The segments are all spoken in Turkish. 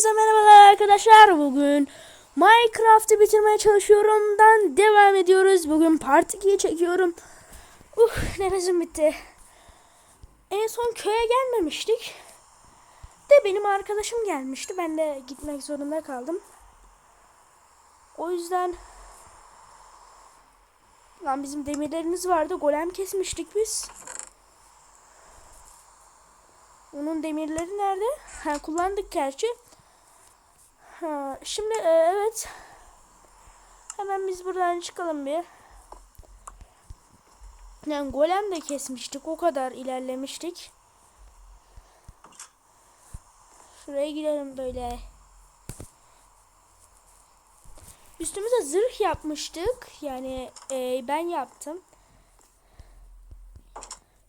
Hepinize merhabalar arkadaşlar. Bugün Minecraft'ı bitirmeye çalışıyorumdan devam ediyoruz. Bugün part 2'yi çekiyorum. Uh nefesim bitti. En son köye gelmemiştik. De benim arkadaşım gelmişti. Ben de gitmek zorunda kaldım. O yüzden Lan bizim demirlerimiz vardı. Golem kesmiştik biz. Onun demirleri nerede? Ha kullandık gerçi. Ha, şimdi e, evet. Hemen biz buradan çıkalım bir. Yani golem de kesmiştik. O kadar ilerlemiştik. Şuraya gidelim böyle. Üstümüze zırh yapmıştık. Yani e, ben yaptım.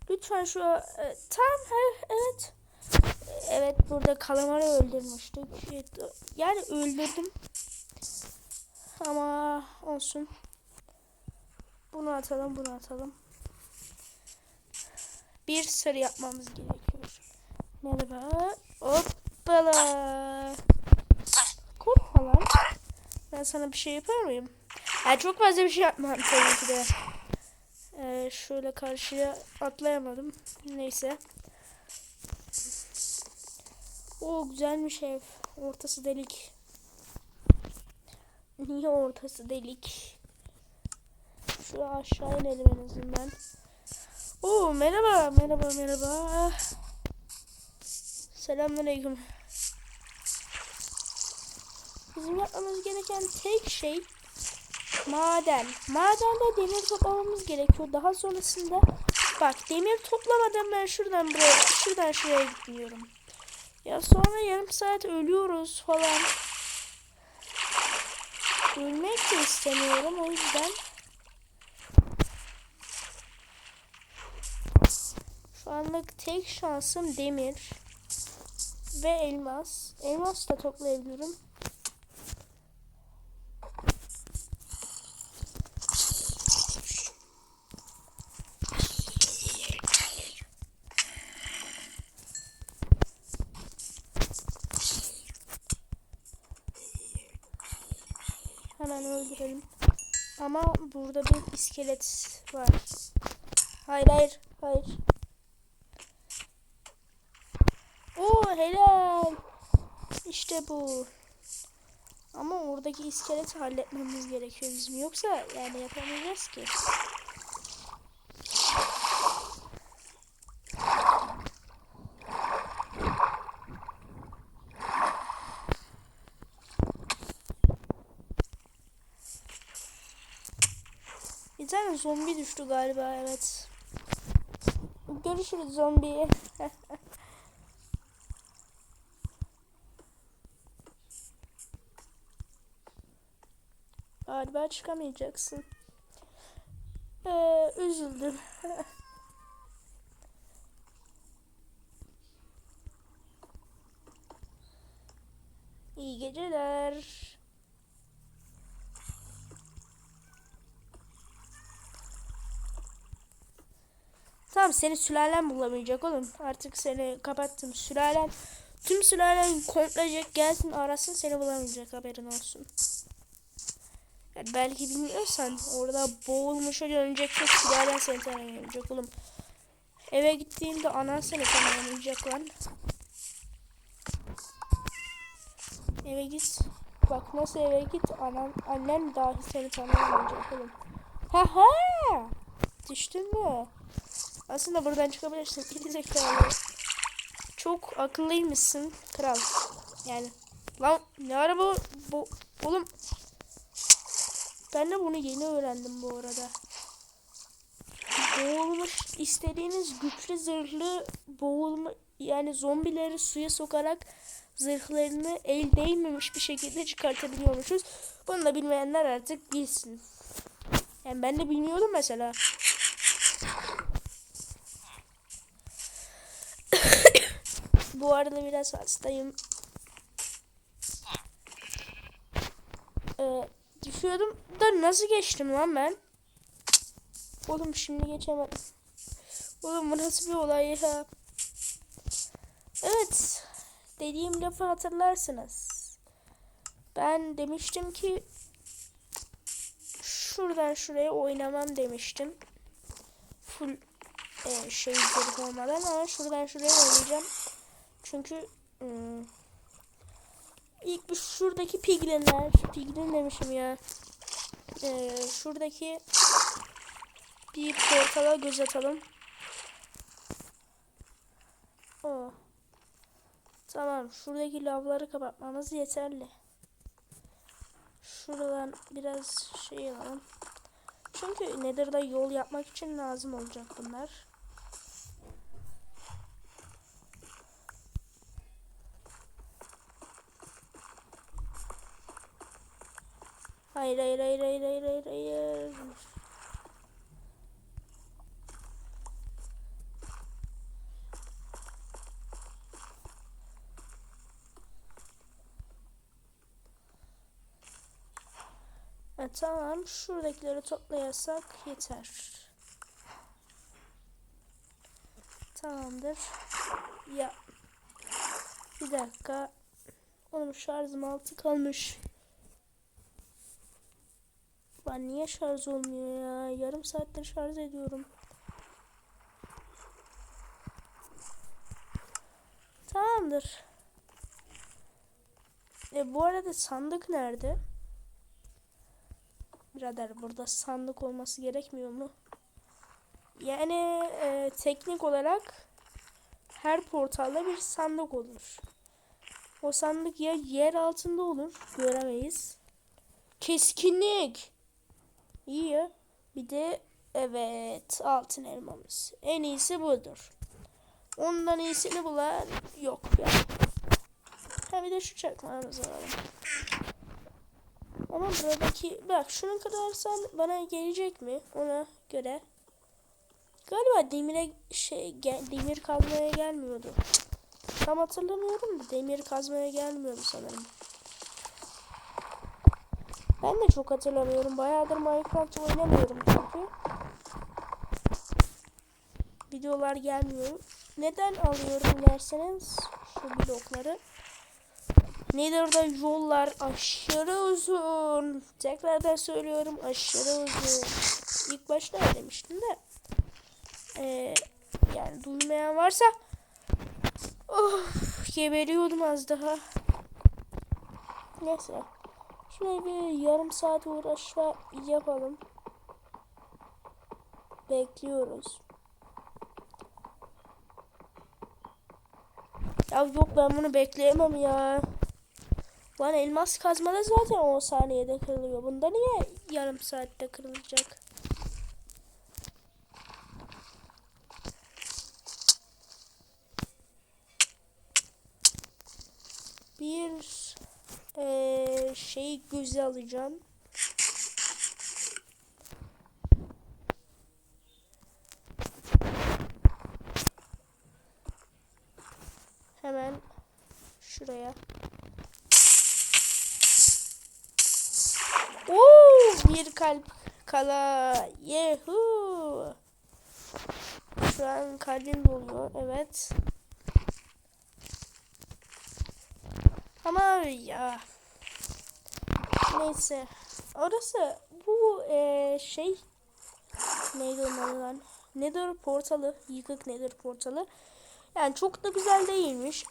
Lütfen şu e, tam he- evet. Evet burada kalamarı öldürmüştük. Yani öldürdüm. Ama olsun. Bunu atalım, bunu atalım. Bir sarı yapmamız gerekiyor. Merhaba. Hoppala. Korkma lan. Ben sana bir şey yapar mıyım? Yani çok fazla bir şey yapmam tabii ki de. Ee, şöyle karşıya atlayamadım. Neyse. O güzelmiş ev. Ortası delik. Niye ortası delik? Şu aşağı inelim en azından. Oo merhaba merhaba merhaba. Selamünaleyküm. Bizim yapmamız gereken tek şey maden. Madende demir toplamamız gerekiyor. Daha sonrasında bak demir toplamadan ben şuradan buraya şuradan şuraya gitmiyorum. Ya sonra yarım saat ölüyoruz falan. Ölmek de istemiyorum o yüzden. Şu anlık tek şansım demir ve elmas. Elmas da toplayabilirim. Öldürelim. Ama burada bir iskelet var. Hayır hayır hayır. Oo helal. İşte bu. Ama oradaki iskeleti halletmemiz gerekiyor bizim. Yoksa yani yapamayacağız ki. Bir tane zombi düştü galiba evet. Görüşürüz zombi. galiba çıkamayacaksın. Ee, üzüldüm. İyi geceler. Tamam seni sülalen bulamayacak oğlum. Artık seni kapattım. Sülalen tüm sülalen komplece gelsin arasın seni bulamayacak haberin olsun. Yani belki bilmiyorsan orada boğulmuş dönecek çok sülalen seni tanıyamayacak oğlum. Eve gittiğinde anan seni tanıyamayacak lan. Eve git. Bak nasıl eve git anan annen dahi seni tanıyamayacak oğlum. Ha ha. Düştün mü? Aslında buradan çıkabilirsin. Geri zekalı. Çok akıllıymışsın kral. Yani. Lan ne ara bu? bu oğlum. Ben de bunu yeni öğrendim bu arada. Boğulmuş istediğiniz güçlü zırhlı boğulma yani zombileri suya sokarak zırhlarını el değmemiş bir şekilde çıkartabiliyormuşuz. Bunu da bilmeyenler artık bilsin. Yani ben de bilmiyordum mesela. Bu arada biraz hastayım. Ee, düşüyordum da nasıl geçtim lan ben? Oğlum şimdi geçemedim. Oğlum bu nasıl bir olay ya? Evet. dediğim lafı hatırlarsınız. Ben demiştim ki şuradan şuraya oynamam demiştim. Full e, şey olmadan ama şuradan şuraya oynayacağım. Çünkü ım, ilk bir şuradaki piglinler, piglin demişim ya. E, şuradaki bir portala göz atalım. O. Tamam, şuradaki lavları kapatmamız yeterli. Şuradan biraz şey alalım. Çünkü Nether'da yol yapmak için lazım olacak bunlar. Hayır hayır hayır hayır hayır hayır hayır. E, tamam şuradakileri toplayasak yeter. Tamamdır. Ya. Bir dakika. Oğlum şarjım altı kalmış. Ben niye şarj olmuyor ya? Yarım saattir şarj ediyorum. Tamamdır. E bu arada sandık nerede? Birader burada sandık olması gerekmiyor mu? Yani e, teknik olarak her portalda bir sandık olur. O sandık ya yer altında olur, göremeyiz. Keskinlik. Ya. Bir de evet altın elmamız. En iyisi budur. Ondan iyisini bulan yok ya. Ha bir de şu çakmağımız alalım. Ama buradaki bak şunun kadar sen bana gelecek mi ona göre. Galiba demire şey gel, demir kazmaya gelmiyordu. Tam hatırlamıyorum da demir kazmaya gelmiyordu sanırım. Ben de çok hatırlamıyorum. Bayağıdır Minecraft oynamıyorum çünkü. Videolar gelmiyor. Neden alıyorum derseniz şu blokları. Nether'da yollar aşırı uzun. Tekrardan söylüyorum aşırı uzun. İlk başta demiştim de. Ee, yani duymayan varsa of, geberiyordum az daha. Neyse. Şuraya bir yarım saat uğraşma yapalım. Bekliyoruz. Ya yok ben bunu bekleyemem ya. Lan elmas kazmada zaten 10 saniyede kırılıyor. Bunda niye yarım saatte kırılacak? Bir eee şey göze alacağım. Hemen şuraya. Oo, bir kalp kala. Yehu. Şu an kalbim doluyor. Evet. Ya. Neyse. Orası bu eee, şey neydi onun adı? Nether portalı. Yıkık Nether portalı. Yani çok da güzel değilmiş.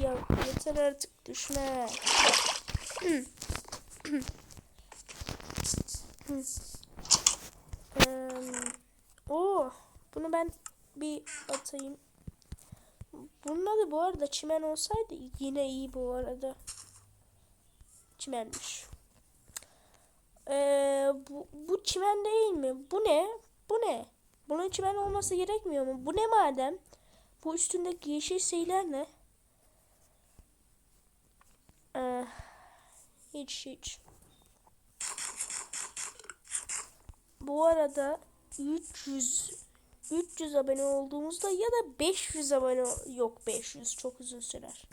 ya yeter artık düşme. Eee, Oo, bunu ben bir atayım. Bunun adı bu arada çimen olsaydı yine iyi bu arada. Çimenmiş. Ee, bu, bu çimen değil mi? Bu ne? Bu ne? Bunun çimen olması gerekmiyor mu? Bu ne madem? Bu üstündeki yeşil şeyler ne? Ee, hiç hiç. Bu arada 300 300 abone olduğumuzda ya da 500 abone yok 500 çok uzun sürer.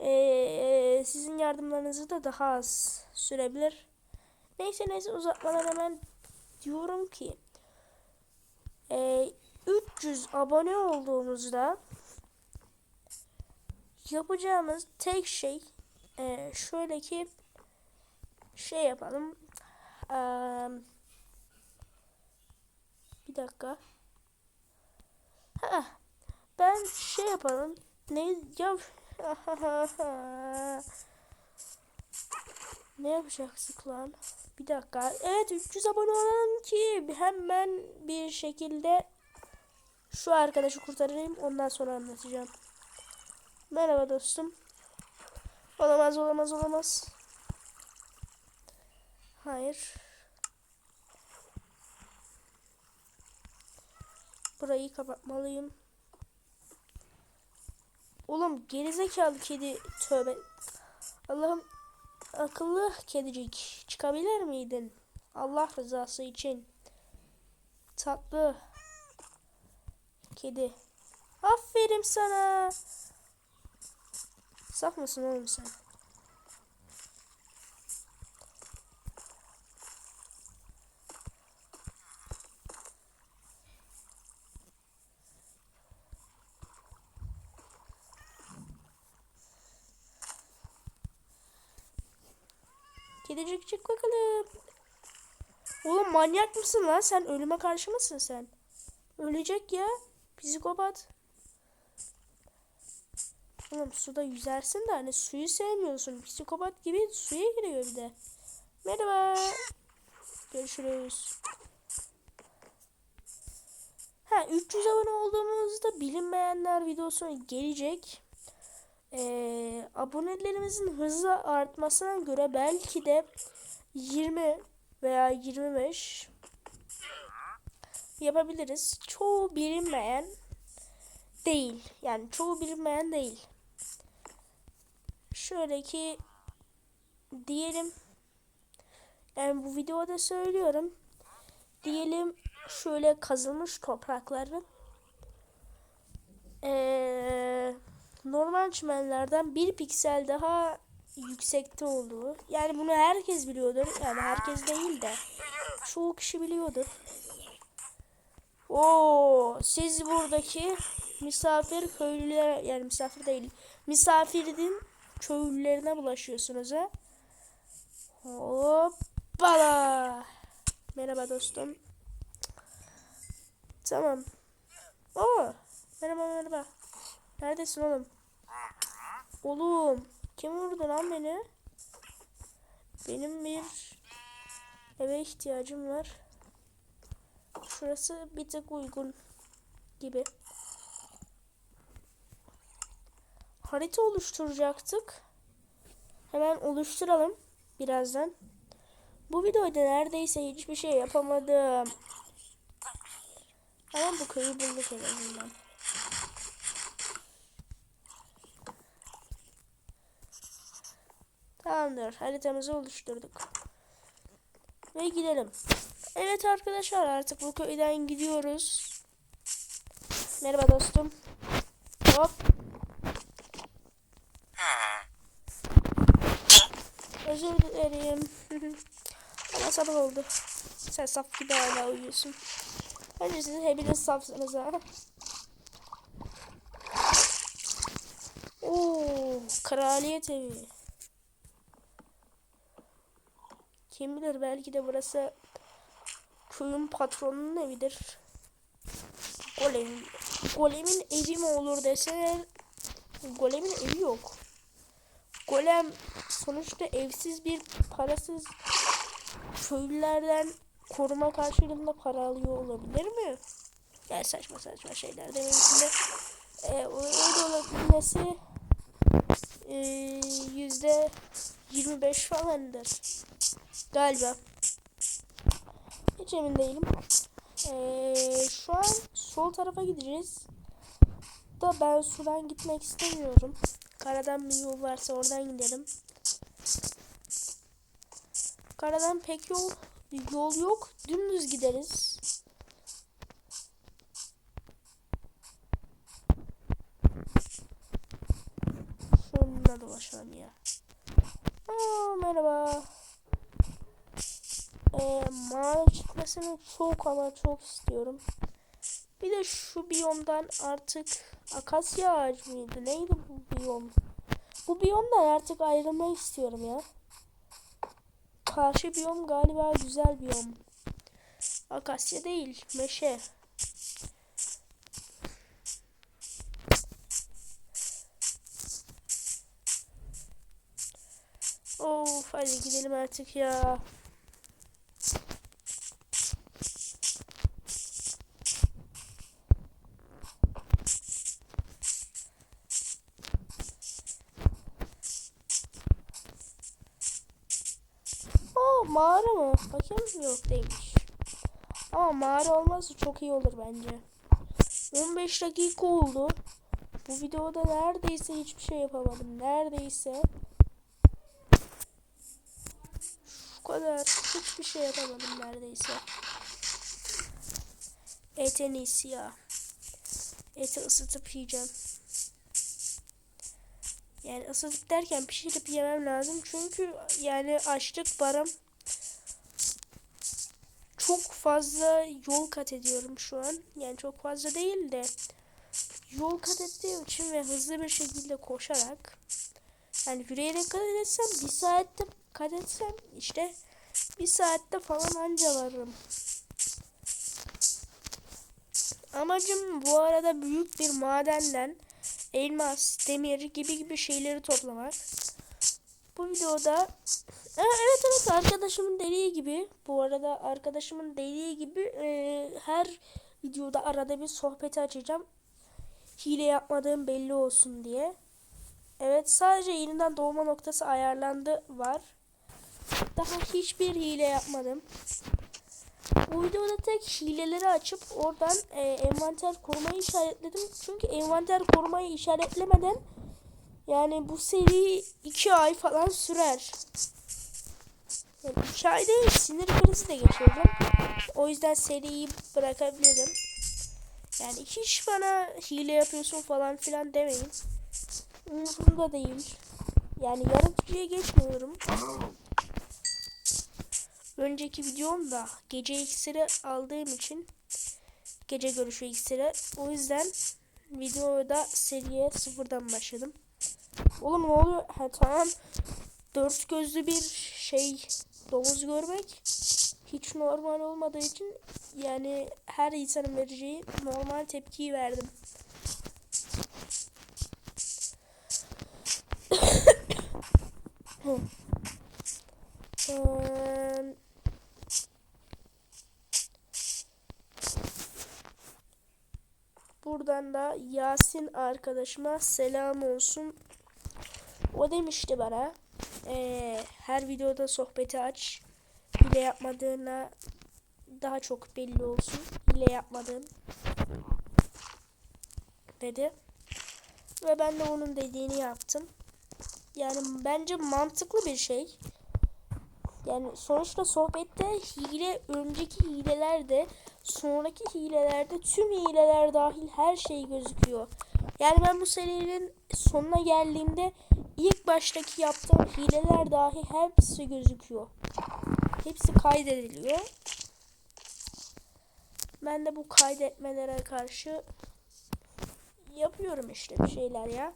Ee, sizin yardımlarınızı da daha az sürebilir. Neyse neyse uzatmadan hemen diyorum ki e, 300 abone olduğumuzda yapacağımız tek şey e, şöyle ki şey yapalım. Eee, bir dakika. Ha, ben şey yapalım. Ne ya ne yapacaktık lan? Bir dakika. Evet 300 abone olalım ki hemen bir şekilde şu arkadaşı kurtarayım. Ondan sonra anlatacağım. Merhaba dostum. Olamaz olamaz olamaz. Hayır. Burayı kapatmalıyım. Oğlum gerizekalı kedi tövbe. Allah'ım akıllı kedicik çıkabilir miydin? Allah rızası için. Tatlı kedi. Aferin sana. Saf mısın oğlum sen? Kedicik çık bakalım. Oğlum manyak mısın lan sen? Ölüme karşı mısın sen? Ölecek ya. Psikopat. Oğlum suda yüzersin de hani suyu sevmiyorsun. Psikopat gibi suya giriyor bir de. Merhaba. Görüşürüz. Ha 300 abone olduğumuzda bilinmeyenler videosu gelecek. Ee, abonelerimizin hızla artmasına göre belki de 20 veya 25 yapabiliriz. Çoğu bilinmeyen değil. Yani çoğu bilinmeyen değil. Şöyle ki diyelim yani bu videoda söylüyorum. Diyelim şöyle kazılmış toprakların ee, normal çimenlerden bir piksel daha yüksekte olduğu. Yani bunu herkes biliyordur. Yani herkes değil de çoğu kişi biliyordur. Oo, siz buradaki misafir köylüler yani misafir değil. Misafirin köylülerine bulaşıyorsunuz ha. Hoppala. Merhaba dostum. Tamam. Oo. Merhaba merhaba. Neredesin oğlum? Oğlum. Kim vurdu lan beni? Benim bir eve ihtiyacım var. Şurası bir tık uygun gibi. Harita oluşturacaktık. Hemen oluşturalım birazdan. Bu videoda neredeyse hiçbir şey yapamadım. Ama bu köyü bulduk en azından. Tamamdır. Haritamızı oluşturduk. Ve gidelim. Evet arkadaşlar artık bu köyden gidiyoruz. Merhaba dostum. Hop. Özür dilerim. Ama sabah oldu. Sen saf gibi hala uyuyorsun. Bence siz hepiniz safsınız ha. Oo, kraliyet evi. Kim bilir belki de burası köyün patronunun evidir. Golem. Golemin evi mi olur deseler Golemin evi yok. Golem sonuçta evsiz bir parasız köylülerden koruma karşılığında para alıyor olabilir mi? Yani saçma saçma şeyler demek içinde e, öyle olabilmesi yüzde 25 falandır. Galiba. Hiç emin değilim. Ee, şu an sol tarafa gideceğiz. Da ben sudan gitmek istemiyorum. Karadan bir yol varsa oradan gidelim. Karadan pek yol yol yok. Dümdüz gideriz. Şununla dolaşalım ya. Aa, merhaba. Ee, mağara çıkmasını çok ama çok istiyorum. Bir de şu biyomdan artık akasya ağacı mıydı? Neydi bu biyom? Bu biyomdan artık ayrılmak istiyorum ya. Karşı biyom galiba güzel biyom. Akasya değil, meşe. Of hadi gidelim artık ya. Aa mağara mı? Bakayım yok değilmiş. Ama mağara olmazsa çok iyi olur bence. 15 dakika oldu. Bu videoda neredeyse hiçbir şey yapamadım. Neredeyse. Hiçbir şey yapamadım neredeyse. Et en iyisi ya. Eti ısıtıp yiyeceğim. Yani ısıtıp derken pişirip yemem lazım. Çünkü yani açlık barım çok fazla yol kat ediyorum şu an. Yani çok fazla değil de yol kat ettiğim için ve hızlı bir şekilde koşarak yani yürüyerek kat etsem bir saatte kat etsem işte bir saatte falan anca varırım. Amacım bu arada büyük bir madenden elmas, demir gibi gibi şeyleri toplamak. Bu videoda Aa, evet evet arkadaşımın dediği gibi bu arada arkadaşımın dediği gibi e, her videoda arada bir sohbeti açacağım. Hile yapmadığım belli olsun diye. Evet sadece yeniden doğma noktası ayarlandı var. Daha hiçbir hile yapmadım. Bu videoda tek hileleri açıp oradan e, envanter korumayı işaretledim. Çünkü envanter korumayı işaretlemeden yani bu seri 2 ay falan sürer. Yani 2 ay değil sinir krizi de geçirdim. O yüzden seriyi bırakabilirim. Yani hiç bana hile yapıyorsun falan filan demeyin. Umurumda değil. Yani yaratıcıya geçmiyorum. Önceki videomda gece iksiri aldığım için gece görüşü iksiri. O yüzden videoda seriye sıfırdan başladım. Oğlum ne oluyor? Ha tamam. Dört gözlü bir şey domuz görmek hiç normal olmadığı için yani her insanın vereceği normal tepkiyi verdim. Eee, Buradan da Yasin arkadaşıma selam olsun. O demişti bana eee, her videoda sohbeti aç. Hile yapmadığına daha çok belli olsun. Hile yapmadığın dedi. Ve ben de onun dediğini yaptım. Yani bence mantıklı bir şey. Yani sonuçta sohbette hile, önceki hilelerde, sonraki hilelerde tüm hileler dahil her şey gözüküyor. Yani ben bu serinin sonuna geldiğimde ilk baştaki yaptığım hileler dahi hepsi gözüküyor. Hepsi kaydediliyor. Ben de bu kaydetmelere karşı yapıyorum işte bir şeyler ya.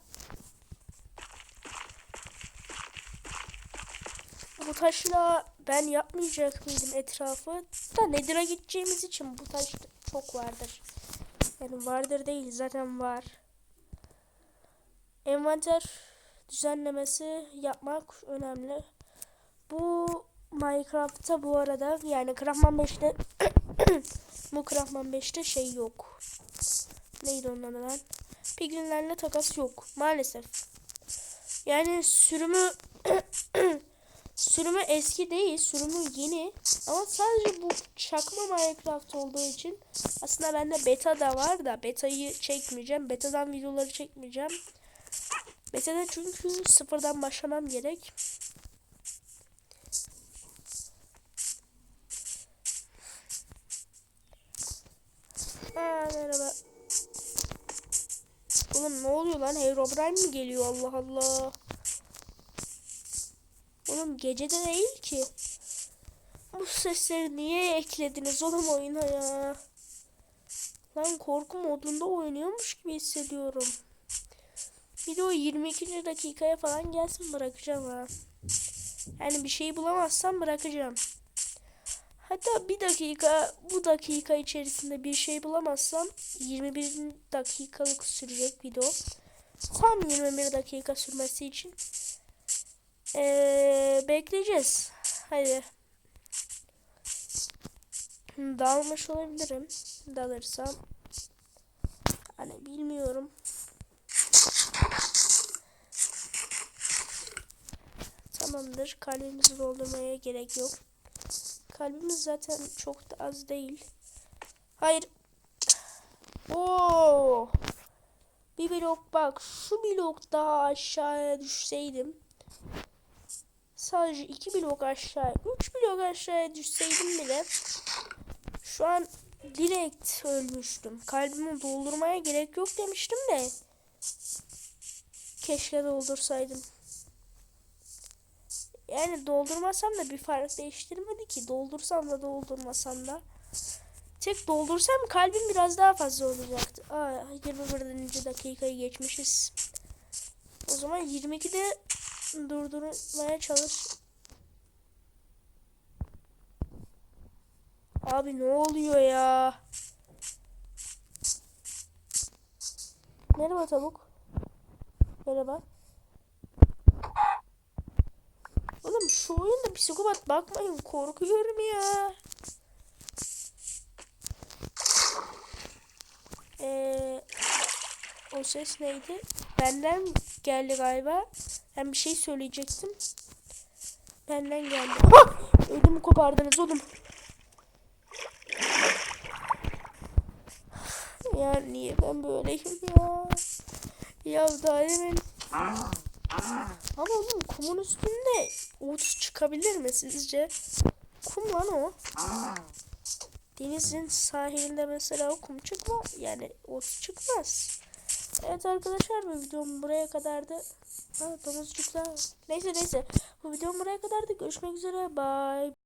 Bu taşla ben yapmayacak mıydım etrafı? Da Nedir'a gideceğimiz için bu taş çok vardır. Yani vardır değil zaten var. Envanter düzenlemesi yapmak önemli. Bu Minecraft'ta bu arada yani Krahman 5'te bu Krahman 5'te şey yok. Neydi onun adı lan? Piglinlerle takas yok maalesef. Yani sürümü sürümü eski değil, sürümü yeni. Ama sadece bu çakma Minecraft olduğu için aslında bende beta da var da betayı çekmeyeceğim. Betadan videoları çekmeyeceğim. Beta'da çünkü sıfırdan başlamam gerek. Aa, merhaba. Oğlum ne oluyor lan? Herobrine mi geliyor? Allah Allah. Oğlum gecede değil ki. Bu sesleri niye eklediniz oğlum oyuna ya? Lan korku modunda oynuyormuş gibi hissediyorum. Video 22. dakikaya falan gelsin bırakacağım ha. Yani bir şey bulamazsam bırakacağım. Hatta bir dakika bu dakika içerisinde bir şey bulamazsam 21 dakikalık sürecek video. Tam 21 dakika sürmesi için ee, bekleyeceğiz. Hadi. Dalmış olabilirim. Dalırsam. Hani bilmiyorum. Tamamdır. Kalbimizi doldurmaya gerek yok. Kalbimiz zaten çok da az değil. Hayır. Oo. Bir blok bak. Şu blok daha aşağıya düşseydim. Sadece iki blok aşağı, üç blok aşağıya düşseydim bile şu an direkt ölmüştüm. Kalbimi doldurmaya gerek yok demiştim de. Keşke doldursaydım. Yani doldurmasam da bir fark değiştirmedi ki. Doldursam da doldurmasam da. Tek doldursam kalbim biraz daha fazla olacaktı. Aa, 21. dakikayı geçmişiz. O zaman 22'de durdurmaya çalış. Abi ne oluyor ya? Merhaba tavuk. Merhaba. Oğlum şu oyunda psikopat bakmayın korkuyorum ya. Ee, o ses neydi? Benden geldi galiba. Ben bir şey söyleyecektim. Benden geldi. Ah! Ödümü kopardınız oğlum. Ya niye ben böyleyim ya? Ya daha demin ama oğlum kumun üstünde ot çıkabilir mi sizce? Kum lan o. Denizin sahilinde mesela kum çıkma yani ot çıkmaz. Evet arkadaşlar bu videom buraya kadardı. Ha domuzcuklar. Neyse neyse. Bu videom buraya kadardı. Görüşmek üzere. Bye.